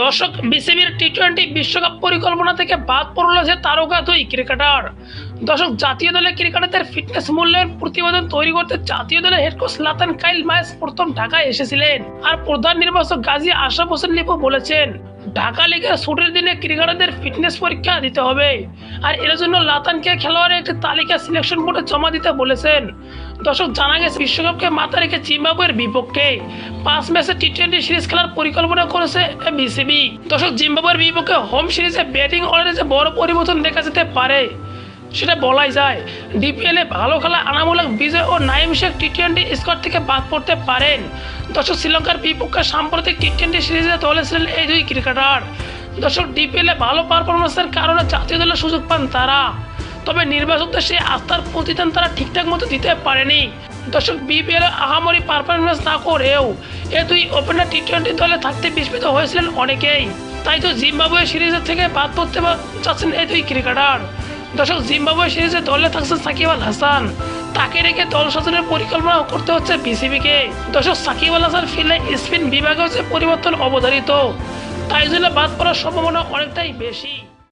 দর্শক, বিসিবির T twenty বিশ্বকাপ পরিকল্পনা থেকে বাদ পড়ল যে তারকা দুই ক্রিকেটার। দর্শক, জাতীয় দলে ক্রিকেটারদের ফিটনেস মূল্যের প্রতিবেদন তৈরি করতে জাতীয় দলের হেড কোচ লাতান কাইল মায়েস প্রথম ঢাকায় এসেছিলেন। আর প্রধান নির্বাচক গাজী আশা হোসেন লিপু বলেছেন ঢাকা লিগের ছুটির দিনে ক্রিকেটারদের ফিটনেস পরীক্ষা দিতে হবে। আর এর জন্য লাতানকে খেলোয়াড়ের একটি তালিকা সিলেকশন বোর্ডে জমা দিতে বলেছেন। দর্শক, জানা গেছে বিশ্বকাপকে মাথা রেখে জিম্বাবুয়ের বিপক্ষে পাঁচ ম্যাচে টি টোয়েন্টি সিরিজ খেলার পরিকল্পনা করেছে বিসিবি দর্শক, জিম্বাবুয়ের বিপক্ষে হোম সিরিজে ব্যাটিং অর্ডারে যে বড় পরিবর্তন দেখা যেতে পারে, সেটা বলাই যায়। ডিপিএলে ভালো খেলা আনামূলক বিজয় ও Naim Sheikh T twenty squad থেকে বাদ পড়তে পারেন। দর্শক, শ্রীলঙ্কার বিপক্ষে সাম্প্রতিক টি টোয়েন্টি সিরিজে দলে ছিলেন এই দুই ক্রিকেটার। দর্শক, ডিপিএলে ভালো পারফরমেন্সের কারণে জাতীয় দলের সুযোগ পান তারা। তবে নির্বাচকদের সেই আস্থার প্রতিদান তারা ঠিকঠাক মতো দিতে পারেনি। দর্শক, বিপিএল আহামরি পারফরমেন্স না করেও এ দুই ওপেনার টি টোয়েন্টি দলে থাকতে বিস্মিত হয়েছিলেন অনেকেই। তাই তো জিম্বাবুয়ে সিরিজের থেকে বাদ পড়তে চাচ্ছেন এই দুই ক্রিকেটার। দর্শক, জিম্বাবুয়ে সিরিজে দলে থাকছেন সাকিব আল হাসান। তাকে রেখে দল সাজানোর পরিকল্পনা করতে হচ্ছে বিসিবিকে। দর্শক, সাকিব আল হাসান ফিরলে স্পিন বিভাগে হচ্ছে পরিবর্তন অবধারিত, তাই জন্য বাদ পড়ার সম্ভাবনা অনেকটাই বেশি।